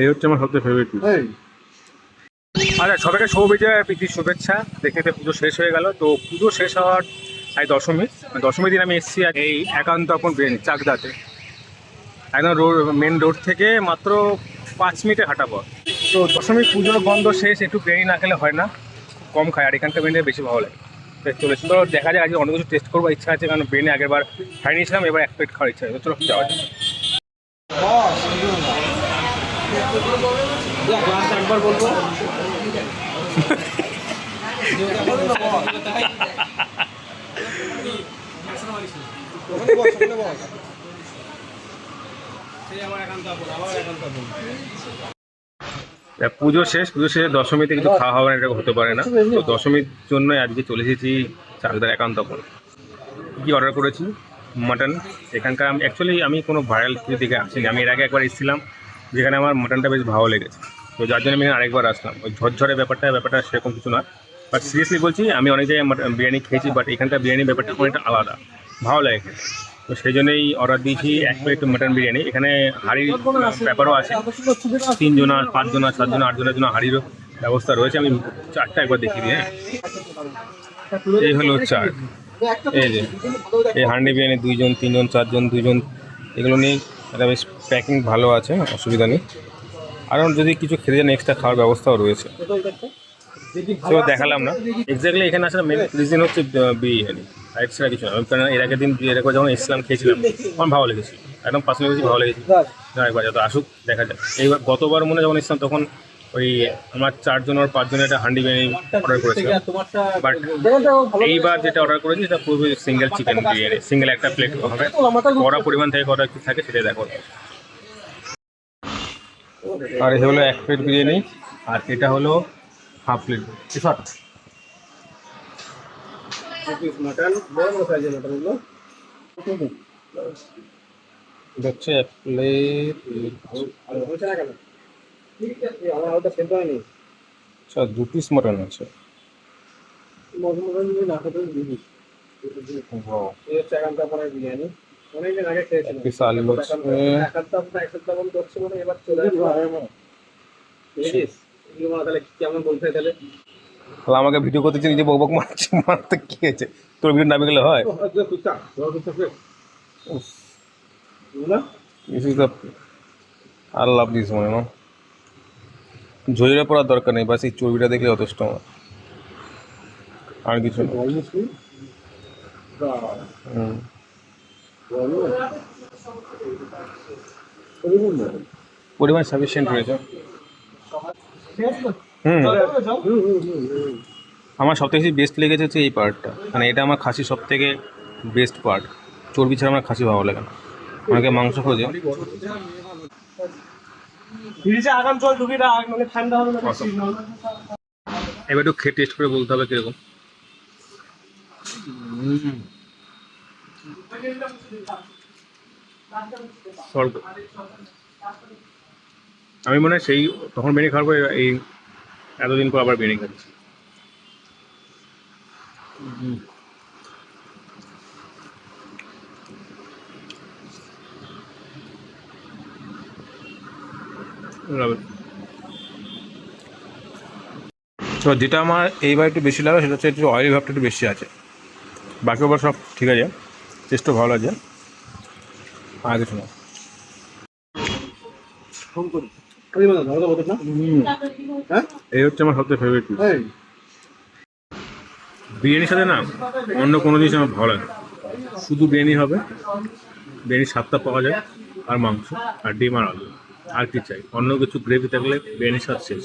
এই হচ্ছে আমার সবচেয়ে ফেভারিট আচ্ছা সবাইকে সৌবিজয় প্রীতি শুভেচ্ছা। দেখে দেখে পুজো শেষ হয়ে গেল। তো পুজো শেষ হওয়ার আজ দশমী। দশমী দিন আমি এসেছি এই একান্ত আপন ব্রেন চাকদাতে। একদম রোড মেন রোড থেকে মাত্র পাঁচ মিনিটে হাঁটা পর তো দশমী পুজোর বন্ধ শেষ একটু বিরিয়ানি না খেলে হয় না। কম খায় আর এখানকার বিরিয়ানি বেশি ভালো লাগে। তো চলেছি। তো দেখা যায় আজকে অনেক কিছু টেস্ট করবার ইচ্ছা আছে কারণ বিরিয়ানি আগের বার খাই নিয়েছিলাম এবার এক প্লেট খাওয়ার ইচ্ছা আছে। তো চলো যাওয়া যাক। একবার বলব তা পুজো শেষ পুজো শেষে দশমীতে কিছু খাওয়া হবে না এটা হতে পারে না। তো দশমীর জন্য আজকে চলে এসেছি চাকদার একান্ত আপন কি অর্ডার করেছি? মাটন এখানকার আমি অ্যাকচুয়ালি আমি কোনো ভাইরাল কিছু দিকে আসিনি। আমি এর আগে একবার এসেছিলাম যেখানে আমার মাটনটা বেশ ভালো লেগেছে। তো যার জন্য আমি আরেকবার আসলাম। ওই ঝরঝরে ব্যাপারটা ব্যাপারটা সেরকম কিছু না বাট সিরিয়াসলি বলছি আমি অনেক জায়গায় বিরিয়ানি খেয়েছি বাট এখানকার বিরিয়ানির ব্যাপারটা অনেকটা আলাদা। ভালো লাগে খেতে। তো সেই জন্যই অর্ডার দিয়েছি এক প্লেট মাটন বিরিয়ানি এখানে হাড়ির ব্যাপারও আছে। তিনজন আর পাঁচজন সাতজন আটজনের জন্য হাড়িরও ব্যবস্থা রয়েছে। আমি চারটা একবার দেখিয়ে দিই হ্যাঁ। এই হলো চার। এই যে এই হান্ডি বিরিয়ানি দুইজন তিনজন চারজন দুইজন এগুলো নিয়ে এটা বেশ প্যাকিং ভালো আছে অসুবিধা নেই। আর যদি কিছু খেতে যান এক্সট্রা খাওয়ার ব্যবস্থাও রয়েছে। তো দেখালাম না। এক্স্যাক্টলি এখানে আসার মেন রিজন হচ্ছে বিরিয়ানি। আর এক্সট্রা কিছু না। কারণ এর আগের দিন এরকম যখন ইসলাম খেয়েছিলাম আমার ভালো লেগেছিল। একদম পার্সোনালি বেশি ভালো লেগেছিল। না, একবার যত আসুক দেখা যাক। এইবার গতবার মনে যখন ইসলাম তখন ওই আমার চারজন আর পাঁচজনের একটা হান্ডি বিরিয়ানি অর্ডার করেছিলাম। বাট এইবার যেটা অর্ডার করেছি সেটা পুরো সিঙ্গেল চিকেন বিরিয়ানি। সিঙ্গেল একটা প্লেট হবে। কড়া পরিমাণ থেকে কটা কি থাকে সেটাই দেখো। আর হলো এক প্লেট বিরিয়ানি আর এটা হলো হাফ প্লেট শর্ট মাটন বড় বড় সাইজের মাটনগুলো এটা এক প্লেট হচ্ছে না কেন? আমার ওটা সেদ্ধ হয়নি। আচ্ছা দু পিস মটন আছে। মটন মটন যদি না খেতে দিবি পিস মানে কেমন বলতে তাহলে? তাহলে আমাকে ভিডিও করতে চাই নিজে বকবক মারছে, মারতে কি হয়েছে? তোর ভিডিও নামে গেলে হয়? আর লাভ দিস মনে না ঝরিয়ে পড়ার দরকার নেই, বাস এই চর্বিটা দেখলে যথেষ্ট আমার। আর কিছু। পরিমাণ সাফিসিয়েন্ট রয়েছে। আমার সব? থেকে বেস্ট লেগেছে হচ্ছে এই পার্টটা মানে এটা আমার খাসি সব থেকে বেস্ট পার্ট চর্বি ছাড়া আমার খাসি ভালো লাগে না। অনেকে মাংস খোঁজে ফ্রিজে আগাম জল ঢুকি না মানে ঠান্ডা হবে না বেশি। এবার একটু খেয়ে টেস্ট করে বলতে হবে কীরকম। স্বর্গ আমি মনে হয় সেই তখন বিরিয়ানি খাওয়ার পর এই এতদিন পর আবার বিরিয়ানি খাচ্ছি. তো যেটা আমার এইবার একটু বেশি লাগে সেটা হচ্ছে একটু অয়েলি ভাবটা একটু বেশি আছে। বাকি ওবার সব ঠিক আছে টেস্টও ভালো আছে। আর কিছু না। হ্যাঁ? এই হচ্ছে আমার সবচেয়ে ফেভারিট বিরিয়ানির সাথে না অন্য কোনো জিনিস আমার ভালো লাগে না। শুধু বিরিয়ানি হবে বিরিয়ানির স্বাদটা পাওয়া যায় আর মাংস আর ডিম আর আলু আর কি চাই। অন্য কিছু গ্রেভি থাকলে বিরিয়ানির স্বাদ শেষ।